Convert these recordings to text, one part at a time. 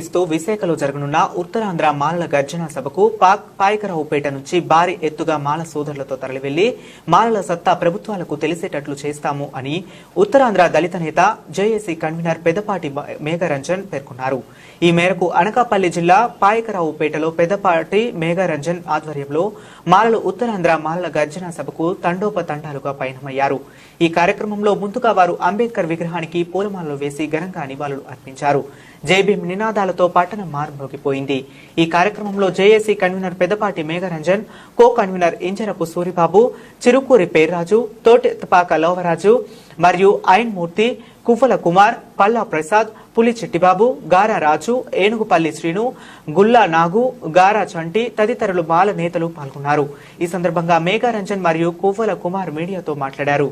ఇస్తూ విశాఖలో జరగనున్న ఉత్తరాంధ్ర మాలల గర్జన సభకు పాక్ పాయకరావుపేట నుంచి భారీ ఎత్తుగా మాల సోదరులతో తరలివెళ్ళి మాలల సత్తా ప్రభుత్వాలకు తెలిసేటట్లు చేస్తాము అని ఉత్తరాంధ్ర దళిత నేత జేఏసీ కన్వీనర్ పెద్దపాటి మేఘరంజన్ పేర్కొన్నారు. ఈ మేరకు అనకాపల్లి జిల్లా పాయకరావుపేటలో పెద్దపాటి మేఘరంజన్ ఆధ్వర్యంలో మాలలు ఉత్తరాంధ్ర మాలల గర్జన సభకు తండోపతండాలుగా పయనమయ్యారు. ఈ కార్యక్రమంలో ముందుగా వారు అంబేద్కర్ విగ్రహానికి పూలమాలలు వేసి ఘనంగా నివాళులు అర్పించారు. జేబీ నినాదాలు నినాదాలతో పట్టణం మారుమోగిపోయింది ఈ కార్యక్రమంలో JAC convener Peddapati Megharanjan co convener Injarapu Suribabu Chirukuri Perraju Thotipaka Lovaraju మరియు ఐన్ మూర్తి కువ్వల కుమార్ పల్లా ప్రసాద్ పులి చిట్టిబాబు గారా రాజు ఏనుగుపల్లి శ్రీను గుల్లా నాగు గారా చంటి తదితరులు బాల నేతలు పాల్గొన్నారు. ఈ సందర్భంగా మేఘారంజన్ మరియు కువ్వల కుమార్ మీడియాతో మాట్లాడారు.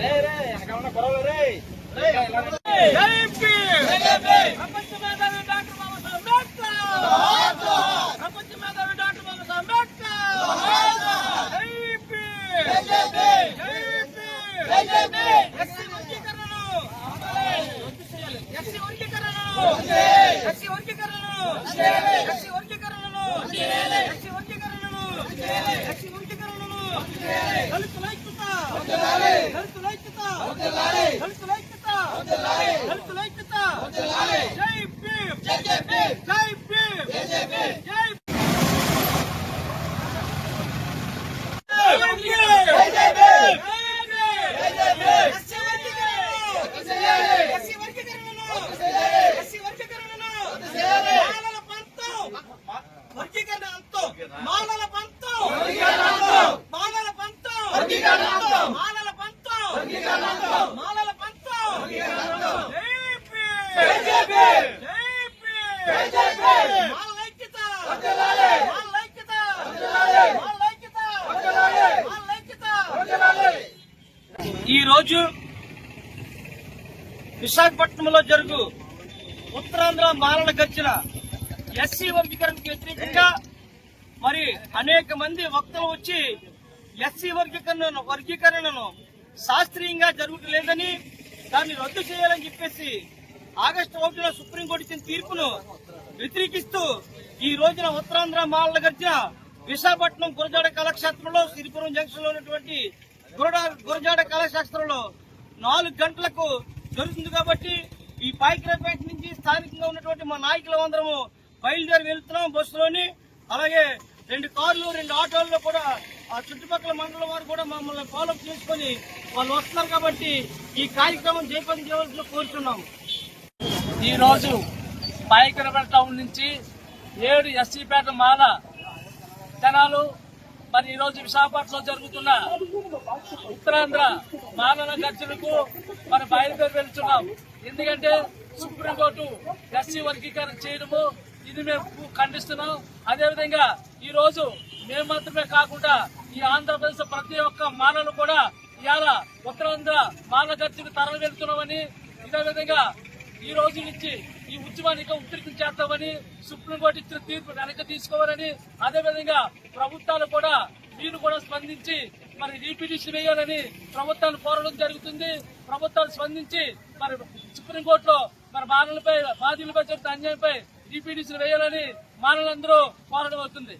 రే రే ఎక్కడ ఉన్న గొడవ రే. ఈ రోజు విశాఖపట్నంలో జరుగు ఉత్తరాంధ్ర మారణ గచ్చిన ఎస్సీ వర్గీకరణకు వ్యతిరేకంగా మరి అనేక మంది వక్తలు వచ్చి ఎస్సీ వర్గీకరణ వర్గీకరణను శాస్త్రీయంగా జరుగుతలేదని దాన్ని రద్దు చేయాలని చెప్పేసి ఆగస్టు ఒకటిన సుప్రీంకోర్టు ఇచ్చిన తీర్పును వ్యతిరేకిస్తూ ఈ రోజున ఉత్తరాంధ్ర మాలల గర్జన విశాఖపట్నం గురజాడ కళాక్షేత్రంలో సిరిపురం జంక్షన్లో ఉన్నటువంటి గురుడ గురజాడ కళాశాస్త్రంలో నాలుగు గంటలకు జరుగుతుంది కాబట్టి ఈ పాయికరాపేట నుంచి స్థానికంగా ఉన్నటువంటి మా నాయకులు అందరము బయలుదేరి వెళ్తున్నాం బస్సులోని. అలాగే రెండు కార్లు రెండు ఆటోల్లో కూడా ఆ చుట్టుపక్కల మండలం వారు కూడా మమ్మల్ని ఫాలో చేసుకొని వాళ్ళు వస్తున్నారు కాబట్టి ఈ కార్యక్రమం జయపతి చేయవలసిన కోరుతున్నాము ఈ రోజు పాయకరపేట టౌన్ నుంచి ఏడు ఎస్సీపేట మాల జనాలు మరి ఈ రోజు విశాఖపట్నంలో జరుగుతున్న ఉత్తరాంధ్ర మానవ ఖర్చులకు మరి బయలుదేరి వెళ్తున్నాం. ఎందుకంటే సుప్రీంకోర్టు ఎస్సీ వర్గీకరణ చేయడము ఇది మేము ఖండిస్తున్నాం. అదేవిధంగా ఈ రోజు మేము మాత్రమే కాకుండా ఈ ఆంధ్రప్రదేశ్ ప్రతి ఒక్క మానవులు కూడా ఇవాళ ఉత్తరాంధ్ర మానవ గర్జనకు తరలి వెళ్తున్నామని ఇదే విధంగా ఈ రోజు నుంచి ఈ ఉద్యమానికి ఉత్తరికం చేస్తామని సుప్రీంకోర్టు ఇచ్చిన తీర్పు వెనక్కి తీసుకోవాలని అదేవిధంగా ప్రభుత్వాలు కూడా మీరు కూడా స్పందించి మరి రీపిటిషన్ వేయాలని ప్రభుత్వాలు కోరడం జరుగుతుంది. ప్రభుత్వాలు స్పందించి మరి సుప్రీంకోర్టులో మరి బాధలపై బాధ్యులపై జరిగిన అన్యాయంపై రీపిటిషన్ వేయాలని మానవులందరూ కోరడం అవుతుంది.